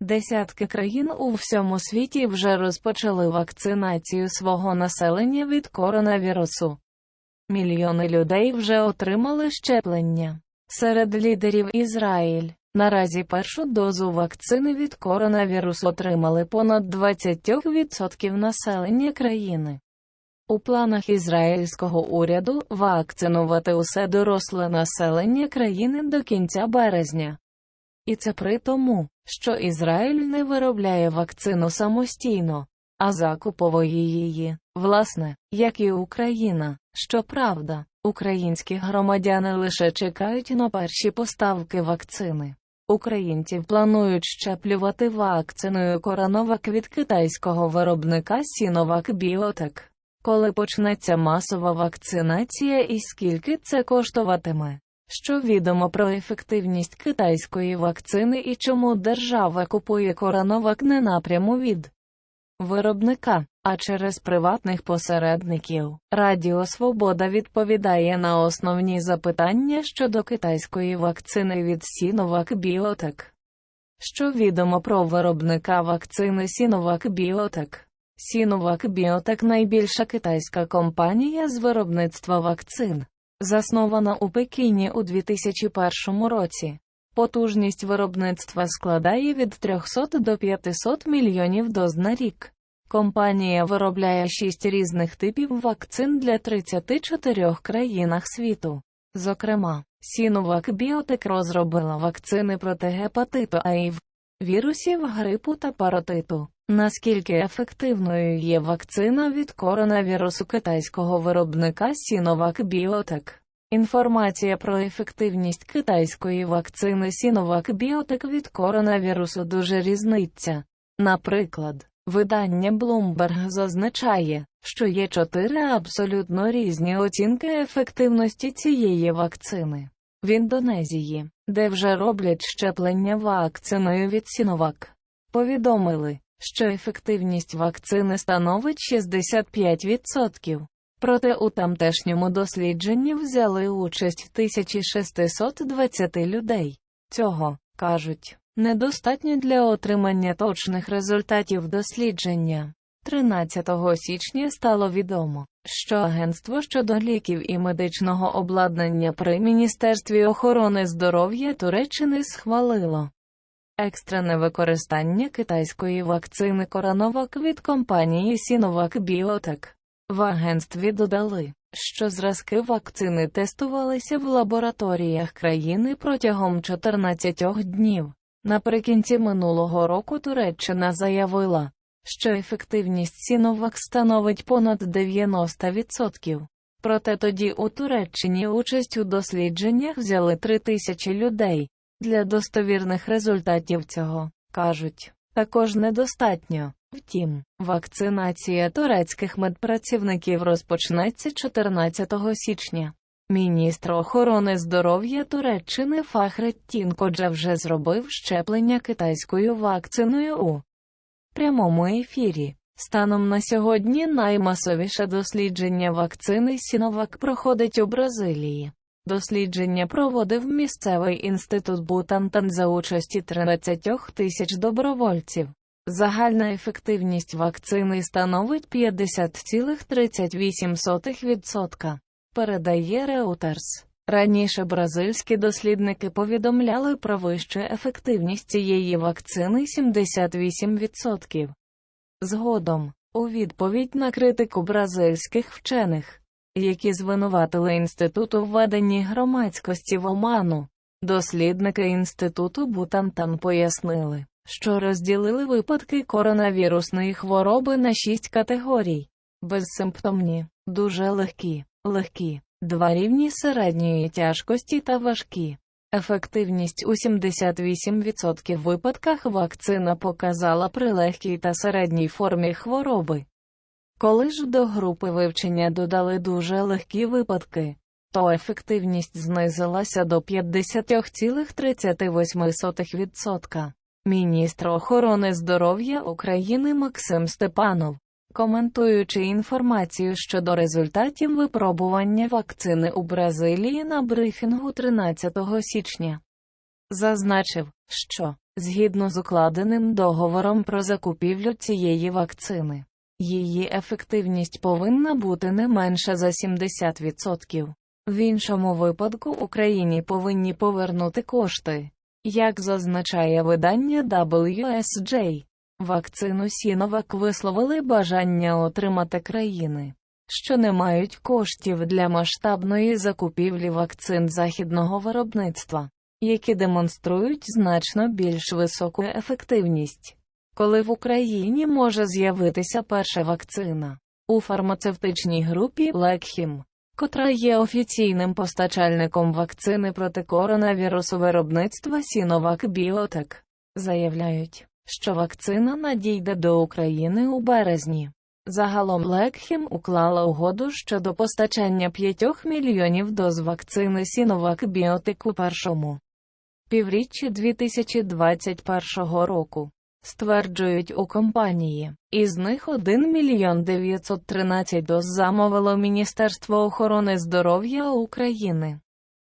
Десятки країн у всьому світі вже розпочали вакцинацію свого населення від коронавірусу. Мільйони людей вже отримали щеплення. Серед лідерів Ізраїль. Наразі першу дозу вакцини від коронавірусу отримали понад 20% населення країни. У планах ізраїльського уряду вакцинувати усе доросле населення країни до кінця березня. І це при тому, що Ізраїль не виробляє вакцину самостійно, а закуповує її, власне, як і Україна. Щоправда, українські громадяни лише чекають на перші поставки вакцини. Українців планують щеплювати вакциною Коронавак від китайського виробника Sinovac Biotech. Коли почнеться масова вакцинація і скільки це коштуватиме? Що відомо про ефективність китайської вакцини і чому держава купує Коронавак не напряму від виробника, а через приватних посередників. Радіо Свобода відповідає на основні запитання щодо китайської вакцини від Sinovac Biotech. Що відомо про виробника вакцини Sinovac Biotech? Sinovac Biotech – найбільша китайська компанія з виробництва вакцин, заснована у Пекіні у 2001 році. Потужність виробництва складає від 300 до 500 мільйонів доз на рік. Компанія виробляє 6 різних типів вакцин для 34 країнах світу. Зокрема, Sinovac Biotech розробила вакцини проти гепатиту А і вірусів грипу та паротиту. Наскільки ефективною є вакцина від коронавірусу китайського виробника Sinovac Biotech? Інформація про ефективність китайської вакцини Sinovac Biotech від коронавірусу дуже різниця. Наприклад, видання Bloomberg зазначає, що є чотири абсолютно різні оцінки ефективності цієї вакцини. В Індонезії, де вже роблять щеплення вакциною від Sinovac, повідомили, що ефективність вакцини становить 65%. Проте у тамтешньому дослідженні взяли участь 1620 людей. Цього, кажуть, недостатньо для отримання точних результатів дослідження. 13 січня стало відомо, що Агентство щодо ліків і медичного обладнання при Міністерстві охорони здоров'я Туреччини схвалило екстрене використання китайської вакцини Коронавак від компанії Sinovac Biotech. В агентстві додали, що зразки вакцини тестувалися в лабораторіях країни протягом 14 днів. Наприкінці минулого року Туреччина заявила, що ефективність Sinovac становить понад 90%. Проте тоді у Туреччині участь у дослідженнях взяли 3 тисячі людей. Для достовірних результатів цього, кажуть, також недостатньо. Втім, вакцинація турецьких медпрацівників розпочнеться 14 січня. Міністр охорони здоров'я Туреччини Фахреттін Коджа вже зробив щеплення китайською вакциною у прямому ефірі. Станом на сьогодні наймасовіше дослідження вакцини Сіновак проходить у Бразилії. Дослідження проводив місцевий інститут Бутантан за участі 13 тисяч добровольців. Загальна ефективність вакцини становить 50,38%, передає Reuters. Раніше бразильські дослідники повідомляли про вищу ефективність цієї вакцини 78%. Згодом, у відповідь на критику бразильських вчених, які звинуватили інститут у введенні громадськості в оману, дослідники інституту Бутантан пояснили, що розділили випадки коронавірусної хвороби на шість категорій: безсимптомні, дуже легкі, легкі, два рівні середньої тяжкості та важкі. Ефективність у 78% випадках вакцина показала при легкій та середній формі хвороби. Коли ж до групи вивчення додали дуже легкі випадки, то ефективність знизилася до 50,38%. Міністр охорони здоров'я України Максим Степанов, коментуючи інформацію щодо результатів випробування вакцини у Бразилії на брифінгу 13 січня, зазначив, що Згідно з укладеним договором про закупівлю цієї вакцини, її ефективність повинна бути не менше за 70%. В іншому випадку Україні повинні повернути кошти. Як зазначає видання WSJ, вакцину Сіновак висловили бажання отримати країни, що не мають коштів для масштабної закупівлі вакцин західного виробництва, які демонструють значно більш високу ефективність. Коли в Україні може з'явитися перша вакцина у фармацевтичній групі Лекхім, котра є офіційним постачальником вакцини проти коронавірусу виробництва Sinovac Biotech, заявляють, що вакцина надійде до України у березні. Загалом Лекхім уклала угоду щодо постачання 5 мільйонів доз вакцини Sinovac Biotech у першому півріччі 2021 року. Стверджують у компанії, із них 1 мільйон 913 доз замовило Міністерство охорони здоров'я України.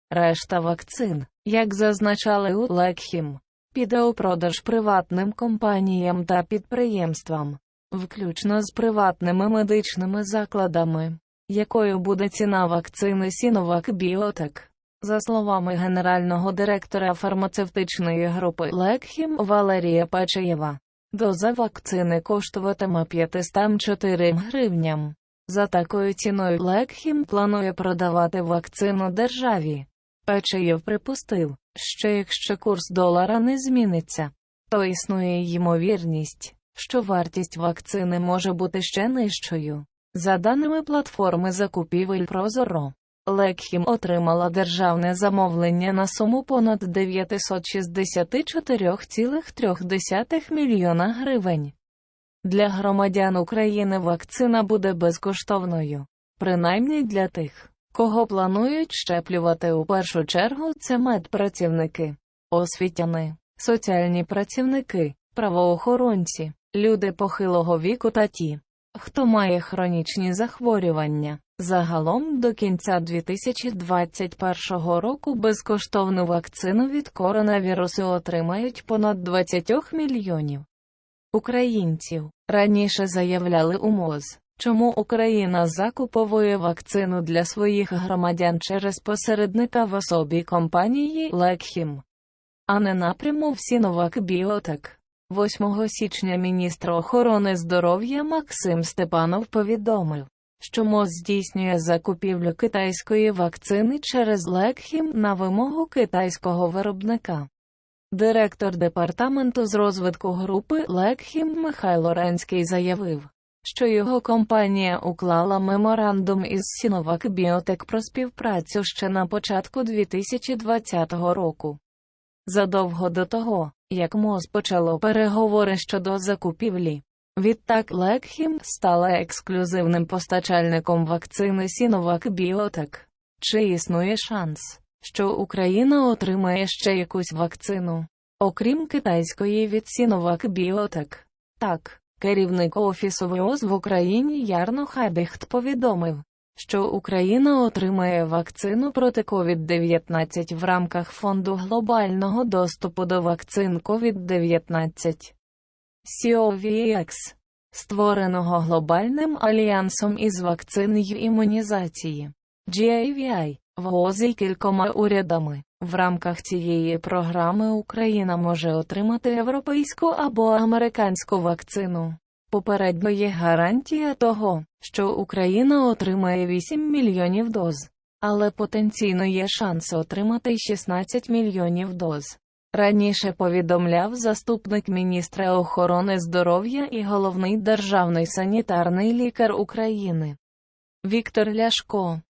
Решта вакцин, як зазначали у Лекхім, піде у продаж приватним компаніям та підприємствам, включно з приватними медичними закладами, якою буде ціна вакцини Sinovac Biotech. За словами генерального директора фармацевтичної групи Лекхім Валерія Печеєва, доза вакцини коштуватиме 504 гривням. За такою ціною Лекхім планує продавати вакцину державі. Печеєв припустив, що якщо курс долара не зміниться, то існує ймовірність, що вартість вакцини може бути ще нижчою. За даними платформи закупівель Прозоро. Лекхім отримала державне замовлення на суму понад 964,3 мільйона гривень. Для громадян України вакцина буде безкоштовною, принаймні для тих, кого планують щеплювати у першу чергу це медпрацівники, освітяни, соціальні працівники, правоохоронці, люди похилого віку та ті, хто має хронічні захворювання. Загалом до кінця 2021 року безкоштовну вакцину від коронавірусу отримають понад 20 мільйонів українців. Раніше заявляли у МОЗ, чому Україна закуповує вакцину для своїх громадян через посередника в особі компанії Лекхім, а не напряму в Sinovac Biotech. 8 січня міністр охорони здоров'я Максим Степанов повідомив, що МОЗ здійснює закупівлю китайської вакцини через Лекхім на вимогу китайського виробника. Директор департаменту з розвитку групи Лекхім Михайло Ренський заявив, що його компанія уклала меморандум із Sinovac Biotech про співпрацю ще на початку 2020 року. Задовго до того, як МОЗ почало переговори щодо закупівлі. Відтак Лекхім стала ексклюзивним постачальником вакцини Sinovac Biotech. Чи існує шанс, що Україна отримає ще якусь вакцину, окрім китайської від Sinovac Biotech? Так, керівник офісу ВОЗ в Україні Ярно Хабіхт повідомив, що Україна отримає вакцину проти COVID-19 в рамках фонду глобального доступу до вакцин COVID-19. COVX, створеного глобальним альянсом із вакцин й імунізації, GAVI, ВОЗ і кількома урядами. В рамках цієї програми Україна може отримати європейську або американську вакцину. Попередньо є гарантія того, що Україна отримає 8 мільйонів доз, але потенційно є шанс отримати 16 мільйонів доз. Раніше повідомляв заступник міністра охорони здоров'я і головний державний санітарний лікар України Віктор Ляшко.